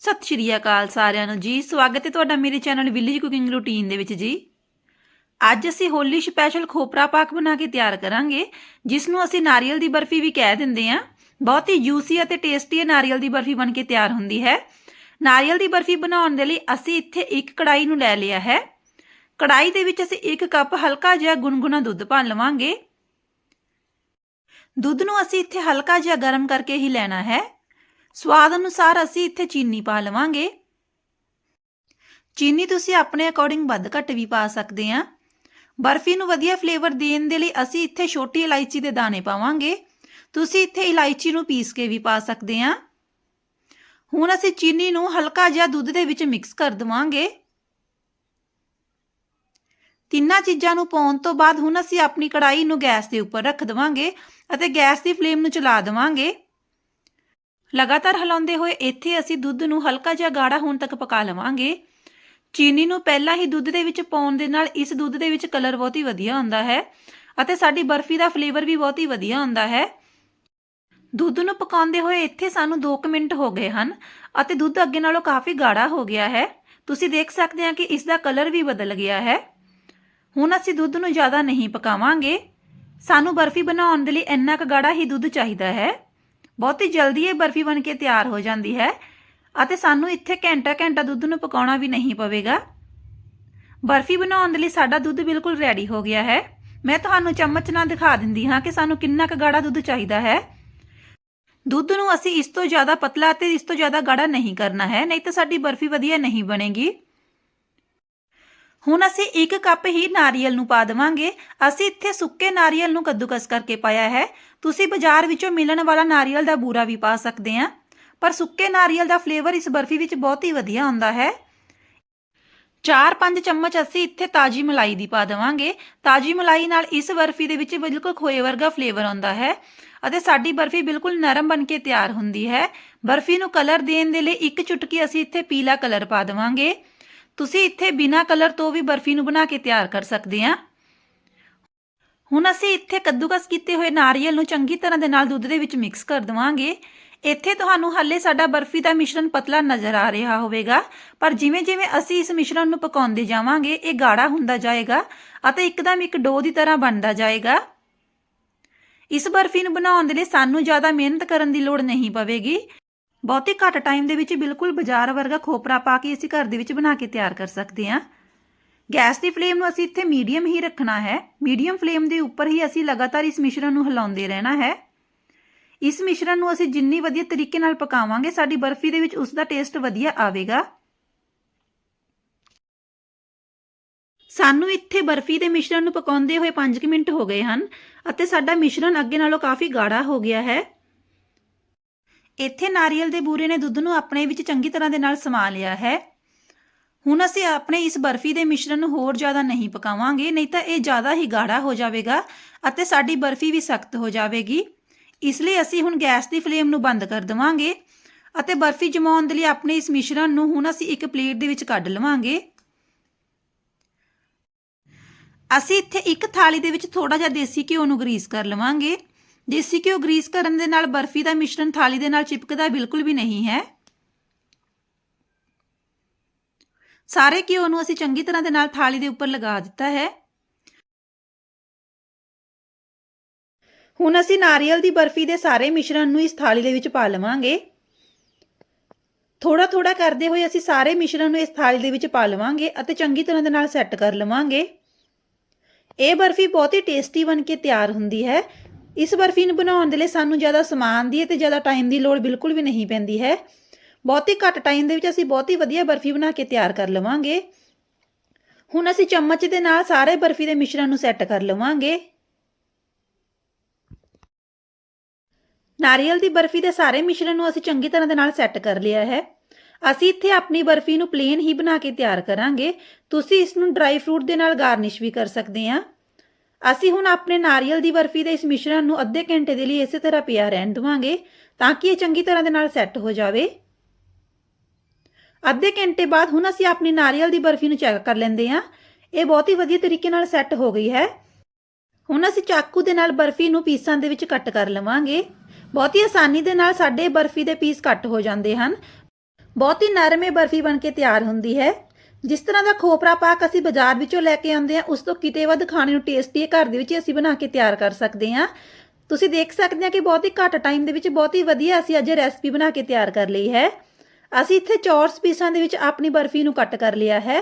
ਸਤਿ ਸ਼੍ਰੀ ਅਕਾਲ ਸਾਰਿਆਂ ਨੂੰ ਜੀ, ਸਵਾਗਤ ਹੈ ਤੁਹਾਡਾ ਮੇਰੇ ਚੈਨਲ ਵਿਲੇਜ ਕੁਕਿੰਗ ਰੂਟੀਨ ਦੇ ਵਿੱਚ ਜੀ। ਅੱਜ ਅਸੀਂ ਹੋਲੀ ਸਪੈਸ਼ਲ ਖੋਪਰਾ ਪਾਕ ਬਣਾ ਕੇ ਤਿਆਰ ਕਰਾਂਗੇ ਜਿਸ ਨੂੰ ਅਸੀਂ ਨਾਰੀਅਲ ਦੀ ਬਰਫੀ ਵੀ ਕਹਿ ਦਿੰਦੇ ਹਾਂ। ਬਹੁਤ ਹੀ ਜੂਸੀ ਅਤੇ ਟੇਸਟੀ ਨਾਰੀਅਲ ਦੀ ਬਰਫੀ ਬਣ ਕੇ ਤਿਆਰ ਹੁੰਦੀ ਹੈ। ਨਾਰੀਅਲ ਦੀ ਬਰਫੀ ਬਣਾਉਣ ਦੇ ਲਈ ਅਸੀਂ ਇੱਥੇ ਇੱਕ ਕੜਾਈ ਨੂੰ ਲੈ ਲਿਆ ਹੈ। ਕੜਾਈ ਦੇ ਵਿੱਚ ਅਸੀਂ ਇੱਕ ਕੱਪ ਹਲਕਾ ਜਿਹਾ ਗੁਨਗੁਨਾ ਦੁੱਧ ਪਾ ਲਵਾਂਗੇ। ਦੁੱਧ ਨੂੰ ਅਸੀਂ ਇੱਥੇ ਹਲਕਾ ਜਿਹਾ ਗਰਮ ਕਰਕੇ ਹੀ ਲੈਣਾ ਹੈ। ਸਵਾਦ ਅਨੁਸਾਰ ਅਸੀਂ ਇੱਥੇ ਚੀਨੀ ਪਾ ਲਵਾਂਗੇ। ਚੀਨੀ ਤੁਸੀਂ ਆਪਣੇ ਅਕੋਰਡਿੰਗ ਵੱਧ ਘੱਟ ਵੀ ਪਾ ਸਕਦੇ ਆ। ਬਰਫੀ ਨੂੰ ਵਧੀਆ ਫਲੇਵਰ ਦੇਣ ਦੇ ਲਈ ਅਸੀਂ ਇੱਥੇ ਛੋਟੀ ਇਲਾਇਚੀ ਦੇ ਦਾਣੇ ਪਾਵਾਂਗੇ। ਤੁਸੀਂ ਇੱਥੇ ਇਲਾਇਚੀ ਨੂੰ ਪੀਸ ਕੇ ਵੀ ਪਾ ਸਕਦੇ ਆ। ਹੁਣ ਅਸੀਂ ਚੀਨੀ ਨੂੰ ਹਲਕਾ ਜਿਹਾ ਦੁੱਧ ਦੇ ਵਿੱਚ ਮਿਕਸ ਕਰ ਦਵਾਂਗੇ। ਤਿੰਨਾਂ ਚੀਜ਼ਾਂ ਨੂੰ ਪਾਉਣ ਤੋਂ ਬਾਅਦ ਹੁਣ ਅਸੀਂ ਆਪਣੀ ਕੜਾਈ ਨੂੰ ਗੈਸ ਦੇ ਉੱਪਰ ਰੱਖ ਦਵਾਂਗੇ ਅਤੇ ਗੈਸ ਦੀ ਫਲੇਮ ਨੂੰ ਚਲਾ ਦਵਾਂਗੇ। ਲਗਾਤਾਰ ਹਿਲਾਉਂਦੇ ਹੋਏ ਇੱਥੇ ਅਸੀਂ ਦੁੱਧ ਨੂੰ ਹਲਕਾ ਜਿਹਾ ਗਾੜਾ ਹੋਣ ਤੱਕ ਪਕਾ ਲਵਾਂਗੇ। ਚੀਨੀ ਨੂੰ ਪਹਿਲਾਂ ਹੀ ਦੁੱਧ ਦੇ ਵਿੱਚ ਪਾਉਣ ਦੇ ਨਾਲ ਇਸ ਦੁੱਧ ਦੇ ਵਿੱਚ ਕਲਰ ਬਹੁਤ ਹੀ ਵਧੀਆ ਹੁੰਦਾ ਹੈ ਅਤੇ ਸਾਡੀ ਬਰਫੀ ਦਾ ਫਲੇਵਰ ਵੀ ਬਹੁਤ ਹੀ ਵਧੀਆ ਹੁੰਦਾ ਹੈ। ਦੁੱਧ ਨੂੰ ਪਕਾਉਂਦੇ ਹੋਏ ਇੱਥੇ ਸਾਨੂੰ 2 ਮਿੰਟ ਹੋ ਗਏ ਹਨ ਅਤੇ ਦੁੱਧ ਅੱਗੇ ਨਾਲੋਂ ਕਾਫੀ ਗਾੜਾ ਹੋ ਗਿਆ ਹੈ। ਤੁਸੀਂ ਦੇਖ ਸਕਦੇ ਹਾਂ ਕਿ ਇਸ ਦਾ ਕਲਰ ਵੀ ਬਦਲ ਗਿਆ ਹੈ। ਹੁਣ ਅਸੀਂ ਦੁੱਧ ਨੂੰ ਜ਼ਿਆਦਾ ਨਹੀਂ ਪਕਾਵਾਂਗੇ। ਸਾਨੂੰ ਬਰਫੀ ਬਣਾਉਣ ਦੇ ਲਈ ਇੰਨਾ ਕੁ ਗਾੜਾ ਹੀ ਦੁੱਧ ਚਾਹੀਦਾ ਹੈ। ਬਹੁਤ ਹੀ ਜਲਦੀ ਇਹ ਬਰਫੀ ਬਣ ਕੇ ਤਿਆਰ ਹੋ ਜਾਂਦੀ ਹੈ ਅਤੇ ਸਾਨੂੰ ਇੱਥੇ ਘੰਟਾ ਘੰਟਾ ਦੁੱਧ ਨੂੰ ਪਕਾਉਣਾ ਵੀ ਨਹੀਂ ਪਵੇਗਾ। ਬਰਫੀ ਬਣਾਉਣ ਦੇ ਲਈ ਸਾਡਾ ਦੁੱਧ ਬਿਲਕੁਲ ਰੈਡੀ ਹੋ ਗਿਆ ਹੈ। ਮੈਂ ਤੁਹਾਨੂੰ ਚਮਚ ਨਾਲ ਦਿਖਾ ਦਿੰਦੀ ਹਾਂ ਕਿ ਸਾਨੂੰ ਕਿੰਨਾ ਕੁ ਗਾੜਾ ਦੁੱਧ ਚਾਹੀਦਾ ਹੈ। ਦੁੱਧ ਨੂੰ ਅਸੀਂ ਇਸ ਤੋਂ ਜ਼ਿਆਦਾ ਪਤਲਾ ਤੇ ਇਸ ਤੋਂ ਜ਼ਿਆਦਾ ਗਾੜਾ ਨਹੀਂ ਕਰਨਾ ਹੈ, ਨਹੀਂ ਤਾਂ ਸਾਡੀ ਬਰਫੀ ਵਧੀਆ ਨਹੀਂ ਬਣੇਗੀ। ਹੁਣ ਅਸੀਂ 1 ਕੱਪ ਹੀ ਨਾਰੀਅਲ ਨੂੰ ਪਾ ਦੇਵਾਂਗੇ। ਅਸੀਂ ਇੱਥੇ ਸੁੱਕੇ ਨਾਰੀਅਲ ਨੂੰ ਕੱਦੂਕਸ ਕਰਕੇ ਪਾਇਆ ਹੈ। ਤੁਸੀਂ ਬਾਜ਼ਾਰ ਵਿੱਚੋਂ ਮਿਲਣ ਵਾਲਾ ਨਾਰੀਅਲ ਦਾ ਬੂਰਾ ਵੀ ਪਾ ਸਕਦੇ ਆ। ਪਰ ਸੁੱਕੇ ਨਾਰੀਅਲ ਦਾ ਫਲੇਵਰ ਇਸ ਬਰਫੀ ਵਿੱਚ ਬਹੁਤ ਹੀ ਵਧੀਆ ਆਉਂਦਾ ਹੈ। 4-5 ਚਮਚ ਅਸੀਂ ਇੱਥੇ ਤਾਜੀ ਮਲਾਈ ਦੀ ਪਾ ਦੇਵਾਂਗੇ। ਤਾਜੀ ਮਲਾਈ ਨਾਲ ਇਸ ਬਰਫੀ ਦੇ ਵਿੱਚ ਬਿਲਕੁਲ ਖੋਏ ਵਰਗਾ ਫਲੇਵਰ ਆਉਂਦਾ ਹੈ ਅਤੇ ਸਾਡੀ ਬਰਫੀ ਬਿਲਕੁਲ ਨਰਮ ਬਣ ਕੇ ਤਿਆਰ ਹੁੰਦੀ ਹੈ। ਬਰਫੀ ਨੂੰ ਕਲਰ ਦੇਣ ਦੇ ਲਈ ਇੱਕ ਚੁਟਕੀ ਅਸੀਂ ਇੱਥੇ ਪੀਲਾ ਕਲਰ ਪਾ ਦੇਵਾਂਗੇ। ਤੁਸੀਂ ਇੱਥੇ ਬਿਨਾ ਕਲਰ ਤੋਂ ਵੀ ਬਰਫੀ ਨੂੰ ਬਣਾ ਕੇ ਤਿਆਰ ਕਰ ਸਕਦੇ ਆ। ਹੁਣ ਅਸੀਂ ਇੱਥੇ ਕੱਦੂਕਸ ਕੀਤੇ ਹੋਏ ਨਾਰੀਅਲ ਨੂੰ ਚੰਗੀ ਤਰ੍ਹਾਂ ਦੇ ਨਾਲ ਦੁੱਧ ਦੇ ਵਿੱਚ ਮਿਕਸ ਕਰ ਦਵਾਂਗੇ। ਇੱਥੇ ਤੁਹਾਨੂੰ ਹਾਲੇ ਸਾਡਾ ਬਰਫੀ ਦਾ ਮਿਸ਼ਰਣ ਪਤਲਾ ਨਜ਼ਰ ਆ ਰਿਹਾ ਹੋਵੇਗਾ, ਪਰ ਜਿਵੇਂ ਜਿਵੇਂ ਅਸੀਂ ਇਸ ਮਿਸ਼ਰਣ ਨੂੰ ਪਕਾਉਂਦੇ ਜਾਵਾਂਗੇ, ਇਹ ਗਾੜਾ ਹੁੰਦਾ ਜਾਏਗਾ ਅਤੇ ਇੱਕਦਮ ਇੱਕ ਡੋ ਦੀ ਤਰ੍ਹਾਂ ਬਣਦਾ ਜਾਏਗਾ। ਇਸ ਬਰਫੀ ਨੂੰ ਬਣਾਉਣ ਦੇ ਲਈ ਸਾਨੂੰ ਜ਼ਿਆਦਾ ਮਿਹਨਤ ਕਰਨ ਦੀ ਲੋੜ ਨਹੀਂ ਪਵੇਗੀ। ਬਹੁਤੀ ਘੱਟ ਟਾਈਮ ਦੇ ਵਿੱਚ ਬਿਲਕੁਲ ਬਾਜ਼ਾਰ ਵਰਗਾ ਖੋਪਰਾ ਪਾ ਕੇ ਅਸੀਂ ਘਰ ਦੇ ਵਿੱਚ ਬਣਾ ਕੇ ਤਿਆਰ ਕਰ ਸਕਦੇ ਹਾਂ। ਗੈਸ ਦੀ ਫਲੇਮ ਨੂੰ ਅਸੀਂ ਇੱਥੇ ਮੀਡੀਅਮ ਹੀ ਰੱਖਣਾ ਹੈ। ਮੀਡੀਅਮ ਫਲੇਮ ਦੇ ਉੱਪਰ ਹੀ ਅਸੀਂ ਲਗਾਤਾਰ ਇਸ ਮਿਸ਼ਰਣ ਨੂੰ ਹਿਲਾਉਂਦੇ ਰਹਿਣਾ ਹੈ। ਇਸ ਮਿਸ਼ਰਣ ਨੂੰ ਅਸੀਂ ਜਿੰਨੀ ਵਧੀਆ ਤਰੀਕੇ ਨਾਲ ਪਕਾਵਾਂਗੇ, ਸਾਡੀ ਬਰਫੀ ਦੇ ਵਿੱਚ ਉਸ ਦਾ ਟੇਸਟ ਵਧੀਆ ਆਵੇਗਾ। ਸਾਨੂੰ ਇੱਥੇ ਬਰਫੀ ਦੇ ਮਿਸ਼ਰਣ ਨੂੰ ਪਕਾਉਂਦੇ ਹੋਏ 5 ਮਿੰਟ ਹੋ ਗਏ ਹਨ ਅਤੇ ਸਾਡਾ ਮਿਸ਼ਰਣ ਅੱਗੇ ਨਾਲੋਂ ਕਾਫੀ ਗਾੜਾ ਹੋ ਗਿਆ ਹੈ। ਇੱਥੇ ਨਾਰੀਅਲ ਦੇ ਬੂਰੇ ਨੇ ਦੁੱਧ ਨੂੰ ਆਪਣੇ ਵਿੱਚ ਚੰਗੀ ਤਰ੍ਹਾਂ ਦੇ ਨਾਲ ਸਮਾ ਲਿਆ ਹੈ। ਹੁਣ ਅਸੀਂ ਆਪਣੇ ਇਸ ਬਰਫੀ ਦੇ ਮਿਸ਼ਰਣ ਨੂੰ ਹੋਰ ਜ਼ਿਆਦਾ ਨਹੀਂ ਪਕਾਵਾਂਗੇ, ਨਹੀਂ ਤਾਂ ਇਹ ਜ਼ਿਆਦਾ ਹੀ ਗਾੜਾ ਹੋ ਜਾਵੇਗਾ ਅਤੇ ਸਾਡੀ ਬਰਫੀ ਵੀ ਸਖਤ ਹੋ ਜਾਵੇਗੀ। ਇਸ ਲਈ ਅਸੀਂ ਹੁਣ ਗੈਸ ਦੀ ਫਲੇਮ ਨੂੰ ਬੰਦ ਕਰ ਦੇਵਾਂਗੇ ਅਤੇ ਬਰਫੀ ਜਮਾਉਣ ਦੇ ਲਈ ਆਪਣੇ ਇਸ ਮਿਸ਼ਰਣ ਨੂੰ ਹੁਣ ਅਸੀਂ ਇੱਕ ਪਲੇਟ ਦੇ ਵਿੱਚ ਕੱਢ ਲਵਾਂਗੇ। ਅਸੀਂ ਇੱਥੇ ਇੱਕ ਥਾਲੀ ਦੇ ਵਿੱਚ ਥੋੜਾ ਜਿਹਾ ਦੇਸੀ ਘਿਓ ਨੂੰ ਗਰੀਸ ਕਰ ਲਵਾਂਗੇ। ਦੇਸੀ ਘਿਓ ਗਰੀਸ ਕਰਨ ਦੇ ਨਾਲ ਬਰਫੀ ਦਾ ਮਿਸ਼ਰਣ ਥਾਲੀ ਦੇ ਨਾਲ ਚਿਪਕਦਾ ਬਿਲਕੁਲ ਵੀ ਨਹੀਂ ਹੈ। ਸਾਰੇ ਘਿਓ ਨੂੰ ਅਸੀਂ ਚੰਗੀ ਤਰ੍ਹਾਂ ਦੇ ਨਾਲ ਥਾਲੀ ਦੇ ਉੱਪਰ ਲਗਾ ਦਿੱਤਾ ਹੈ? ਹੁਣ ਅਸੀਂ ਨਾਰੀਅਲ ਦੀ ਬਰਫੀ ਦੇ ਸਾਰੇ ਮਿਸ਼ਰਣ ਨੂੰ ਇਸ ਥਾਲੀ ਦੇ ਵਿੱਚ ਪਾ ਲਵਾਂਗੇ। ਥੋੜਾ ਥੋੜਾ ਕਰਦੇ ਹੋਏ ਅਸੀਂ ਸਾਰੇ ਮਿਸ਼ਰਣ ਨੂੰ ਇਸ ਥਾਲੀ ਦੇ ਵਿੱਚ ਪਾ ਲਵਾਂਗੇ ਅਤੇ ਚੰਗੀ ਤਰ੍ਹਾਂ ਦੇ ਨਾਲ ਸੈੱਟ ਕਰ ਲਵਾਂਗੇ। ਇਹ ਬਰਫੀ ਬਹੁਤ ਹੀ ਟੇਸਟੀ ਬਣ ਕੇ ਤਿਆਰ ਹੁੰਦੀ ਹੈ। ਇਸ ਬਰਫੀ ਨੂੰ ਬਣਾਉਣ ਦੇ ਲਈ ਸਾਨੂੰ ਜ਼ਿਆਦਾ ਸਮਾਨ ਦੀ ਤੇ ਜ਼ਿਆਦਾ ਟਾਈਮ ਦੀ ਲੋੜ ਬਿਲਕੁਲ ਵੀ ਨਹੀਂ ਪੈਂਦੀ ਹੈ। ਬਹੁਤ ਹੀ ਘੱਟ ਟਾਈਮ ਦੇ ਵਿੱਚ ਅਸੀਂ ਬਹੁਤ ਹੀ ਵਧੀਆ ਬਰਫੀ ਬਣਾ ਕੇ ਤਿਆਰ ਕਰ ਲਵਾਂਗੇ। ਹੁਣ ਅਸੀਂ ਚਮਚ ਦੇ ਨਾਲ ਸਾਰੇ ਬਰਫੀ ਦੇ ਮਿਸ਼ਰਣ ਨੂੰ ਸੈੱਟ ਕਰ ਲਵਾਂਗੇ। ਨਾਰੀਅਲ ਦੀ ਬਰਫੀ ਦੇ ਸਾਰੇ ਮਿਸ਼ਰਣ ਨੂੰ ਅਸੀਂ ਚੰਗੀ ਤਰ੍ਹਾਂ ਦੇ ਨਾਲ ਸੈੱਟ ਕਰ ਲਿਆ ਹੈ। ਅਸੀਂ ਇੱਥੇ ਆਪਣੀ ਬਰਫੀ ਨੂੰ ਪਲੇਨ ਹੀ ਬਣਾ ਕੇ ਤਿਆਰ ਕਰਾਂਗੇ। ਤੁਸੀਂ ਇਸ ਨੂੰ ਡਰਾਈ ਫਰੂਟ ਦੇ ਨਾਲ ਗਾਰਨਿਸ਼ ਵੀ ਕਰ ਸਕਦੇ ਆ ਅਸੀਂ ਹੁਣ ਆਪਣੇ ਨਾਰੀਅਲ ਦੀ ਬਰਫੀ ਦੇ ਇਸ ਮਿਸ਼ਰਣ ਨੂੰ ਅੱਧੇ ਘੰਟੇ ਦੇ ਲਈ ਇਸੇ ਤਰ੍ਹਾਂ ਪਿਆ ਰਹਿਣ ਦਵਾਂਗੇ ਤਾਂ ਕਿ ਇਹ ਚੰਗੀ ਤਰ੍ਹਾਂ ਦੇ ਨਾਲ ਸੈੱਟ ਹੋ ਜਾਵੇ। ਅੱਧੇ ਘੰਟੇ ਬਾਅਦ ਹੁਣ ਅਸੀਂ ਆਪਣੀ ਨਾਰੀਅਲ ਦੀ ਬਰਫੀ ਨੂੰ ਚੈੱਕ ਕਰ ਲੈਂਦੇ ਹਾਂ। ਇਹ ਬਹੁਤ ਹੀ ਵਧੀਆ ਤਰੀਕੇ ਨਾਲ ਸੈੱਟ ਹੋ ਗਈ ਹੈ। ਹੁਣ ਅਸੀਂ ਚਾਕੂ ਦੇ ਨਾਲ ਬਰਫੀ ਨੂੰ ਪੀਸਾਂ ਦੇ ਵਿੱਚ ਕੱਟ ਕਰ ਲਵਾਂਗੇ। ਬਹੁਤ ਹੀ ਆਸਾਨੀ ਦੇ ਨਾਲ ਸਾਡੇ ਬਰਫੀ ਦੇ ਪੀਸ ਕੱਟ ਹੋ ਜਾਂਦੇ ਹਨ। ਬਹੁਤ ਹੀ ਨਰਮ ਇਹ ਬਰਫੀ ਬਣ ਕੇ ਤਿਆਰ ਹੁੰਦੀ ਹੈ। ਜਿਸ ਤਰ੍ਹਾਂ ਦਾ ਖੋਪਰਾ ਪਾਕ ਅਸੀਂ ਬਾਜ਼ਾਰ ਵਿੱਚੋਂ ਲੈ ਕੇ ਆਉਂਦੇ ਹਾਂ, ਉਸ ਤੋਂ ਕਿਤੇ ਵੱਧ ਖਾਣੇ ਨੂੰ ਟੇਸਟੀ ਘਰ ਦੇ ਵਿੱਚ ਹੀ ਅਸੀਂ ਬਣਾ ਕੇ ਤਿਆਰ ਕਰ ਸਕਦੇ ਹਾਂ। ਤੁਸੀਂ ਦੇਖ ਸਕਦੇ ਹਾਂ ਕਿ ਬਹੁਤ ਹੀ ਘੱਟ ਟਾਈਮ ਦੇ ਵਿੱਚ ਬਹੁਤ ਹੀ ਵਧੀਆ ਅਸੀਂ ਅੱਜ ਰੈਸਪੀ ਬਣਾ ਕੇ ਤਿਆਰ ਕਰ ਲਈ ਹੈ। ਅਸੀਂ ਇੱਥੇ ਚੌਰਸ ਪੀਸਾਂ ਦੇ ਵਿੱਚ ਆਪਣੀ ਬਰਫੀ ਨੂੰ ਕੱਟ ਕਰ ਲਿਆ ਹੈ।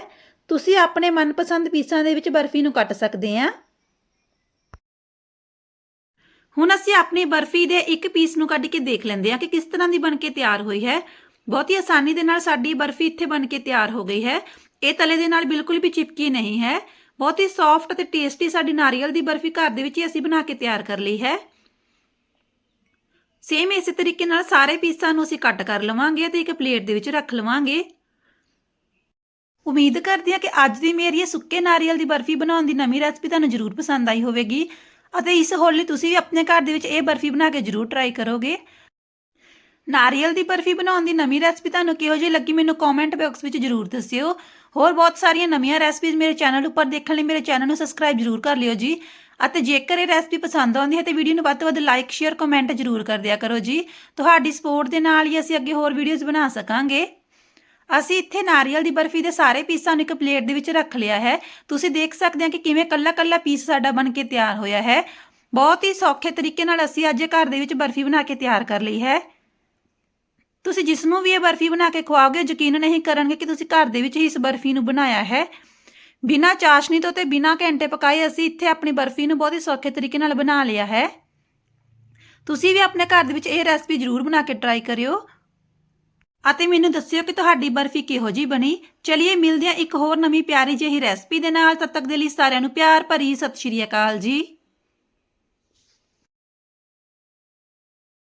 ਤੁਸੀਂ ਆਪਣੇ ਮਨਪਸੰਦ ਪੀਸਾਂ ਦੇ ਵਿੱਚ ਬਰਫੀ ਨੂੰ ਕੱਟ ਸਕਦੇ ਆ। ਹੁਣ ਅਸੀਂ ਆਪਣੀ ਬਰਫੀ ਦੇ ਇੱਕ ਪੀਸ ਨੂੰ ਕੱਢ ਕੇ ਦੇਖ ਲੈਂਦੇ ਆ ਕਿ ਕਿਸ ਤਰ੍ਹਾਂ ਦੀ ਬਣ ਕੇ ਤਿਆਰ ਹੋਈ ਹੈ। ਬਹੁਤ ਹੀ ਆਸਾਨੀ ਦੇ ਨਾਲ ਸਾਡੀ ਬਰਫੀ ਇੱਥੇ ਬਣ ਕੇ ਤਿਆਰ ਹੋ ਗਈ ਹੈ। ਇਹ ਤਲੇ ਦੇ ਨਾਲ ਬਿਲਕੁਲ ਵੀ ਚਿਪਕੀ ਨਹੀਂ ਹੈ। ਬਹੁਤ ਹੀ ਸੌਫਟ ਅਤੇ ਟੇਸਟੀ ਸਾਡੀ ਨਾਰੀਅਲ ਦੀ ਬਰਫੀ ਘਰ ਦੇ ਵਿੱਚ ਹੀ ਅਸੀਂ ਬਣਾ ਕੇ ਤਿਆਰ ਕਰ ਲਈ ਹੈ। ਸੇਮ ਇਸੇ ਤਰੀਕੇ ਨਾਲ ਸਾਰੇ ਪੀਸਾਂ ਨੂੰ ਅਸੀਂ ਕੱਟ ਕਰ ਲਵਾਂਗੇ ਤੇ ਇੱਕ ਪਲੇਟ ਦੇ ਵਿੱਚ ਰੱਖ ਲਵਾਂਗੇ। ਉਮੀਦ ਕਰਦੀ ਹਾਂ ਕਿ ਅੱਜ ਦੀ ਮੇਰੀ ਇਹ ਸੁੱਕੇ ਨਾਰੀਅਲ ਦੀ ਬਰਫੀ ਬਣਾਉਣ ਦੀ ਨਵੀਂ ਰੈਸਪੀ ਤੁਹਾਨੂੰ ਜ਼ਰੂਰ ਪਸੰਦ ਆਈ ਹੋਵੇਗੀ ਅਤੇ ਇਸ ਹੋਲੀ ਤੁਸੀਂ ਵੀ ਆਪਣੇ ਘਰ ਦੇ ਵਿੱਚ ਇਹ ਬਰਫੀ ਬਣਾ ਕੇ ਜ਼ਰੂਰ ਟਰਾਈ ਕਰੋਗੇ। ਨਾਰੀਅਲ ਦੀ ਬਰਫੀ ਬਣਾਉਣ ਦੀ ਨਵੀਂ ਰੈਸਪੀ ਤੁਹਾਨੂੰ ਕਿਹੋ ਜਿਹੀ ਲੱਗੀ ਮੈਨੂੰ ਕਮੈਂਟ ਬਾਕਸ ਵਿੱਚ ਜ਼ਰੂਰ ਦੱਸਿਓ। ਹੋਰ ਬਹੁਤ ਸਾਰੀਆਂ ਨਵੀਆਂ ਰੈਸਪੀਜ਼ ਮੇਰੇ ਚੈਨਲ ਉੱਪਰ ਦੇਖਣ ਲਈ ਮੇਰੇ ਚੈਨਲ ਨੂੰ ਸਬਸਕ੍ਰਾਈਬ ਜ਼ਰੂਰ ਕਰ ਲਿਓ ਜੀ। ਅਤੇ ਜੇਕਰ ਇਹ ਰੈਸਪੀ ਪਸੰਦ ਆਉਂਦੀ ਹੈ ਤੇ ਵੀਡੀਓ ਨੂੰ ਵੱਧ ਤੋਂ ਵੱਧ ਲਾਈਕ ਸ਼ੇਅਰ ਕਮੈਂਟ ਜ਼ਰੂਰ ਕਰ ਦਿਆ ਕਰੋ ਜੀ। ਤੁਹਾਡੀ ਸਪੋਰਟ ਦੇ ਨਾਲ ਹੀ ਅਸੀਂ ਅੱਗੇ ਹੋਰ ਵੀਡੀਓਜ਼ ਬਣਾ ਸਕਾਂਗੇ। ਅਸੀਂ ਇੱਥੇ ਨਾਰੀਅਲ ਦੀ ਬਰਫੀ ਦੇ ਸਾਰੇ ਪੀਸਾਂ ਨੂੰ ਇੱਕ ਪਲੇਟ ਦੇ ਵਿੱਚ ਰੱਖ ਲਿਆ ਹੈ। ਤੁਸੀਂ ਦੇਖ ਸਕਦੇ ਹੋ ਕਿ ਕਿਵੇਂ ਕੱਲਾ-ਕੱਲਾ ਪੀਸ ਸਾਡਾ ਬਣ ਕੇ ਤਿਆਰ ਹੋਇਆ ਹੈ। ਬਹੁਤ ਹੀ ਸੌਖੇ ਤਰੀਕੇ ਨਾਲ ਅਸੀਂ ਅੱਜ ਘਰ ਦੇ ਵਿੱਚ ਬਰਫੀ ਬਣਾ ਕੇ ਤਿਆਰ ਕਰ ਲਈ ਹੈ। ਤੁਸੀਂ ਜਿਸ ਨੂੰ ਵੀ ਇਹ ਬਰਫੀ ਬਣਾ ਕੇ ਖਵਾਓਗੇ, ਯਕੀਨ ਨਹੀਂ ਕਰਨਗੇ ਕਿ ਤੁਸੀਂ ਘਰ ਦੇ ਵਿੱਚ ਹੀ ਇਸ ਬਰਫੀ ਨੂੰ ਬਣਾਇਆ ਹੈ। ਬਿਨਾ ਚਾਸ਼ਨੀ ਤੋਂ ਤੇ ਬਿਨਾ ਘੰਟੇ ਪਕਾਏ ਅਸੀਂ ਇੱਥੇ ਆਪਣੀ ਬਰਫੀ ਨੂੰ ਬਹੁਤ ਹੀ ਸੌਖੇ ਤਰੀਕੇ ਨਾਲ ਬਣਾ ਲਿਆ ਹੈ। ਤੁਸੀਂ ਵੀ ਆਪਣੇ ਘਰ ਦੇ ਵਿੱਚ ਇਹ ਰੈਸਪੀ ਜ਼ਰੂਰ ਬਣਾ ਕੇ ਟਰਾਈ ਕਰਿਓ। ਅਤੇ ਮੈਨੂੰ ਦੱਸਿਓ ਕਿ ਤੁਹਾਡੀ ਬਰਫੀ ਕਿਹੋ ਜੀ ਬਣੀ। ਚਲਿਏ ਮਿਲਦੇ ਹਾਂ ਇੱਕ ਹੋਰ ਨਵੀਂ ਪਿਆਰੀ ਜਿਹੀ ਰੈਸਪੀ ਦੇ ਨਾਲ। ਤਦ ਤੱਕ ਦੇ ਲਈ ਸਾਰਿਆਂ ਨੂੰ ਪਿਆਰ ਭਰੀ ਸਤਿ ਸ਼੍ਰੀ ਅਕਾਲ ਜੀ।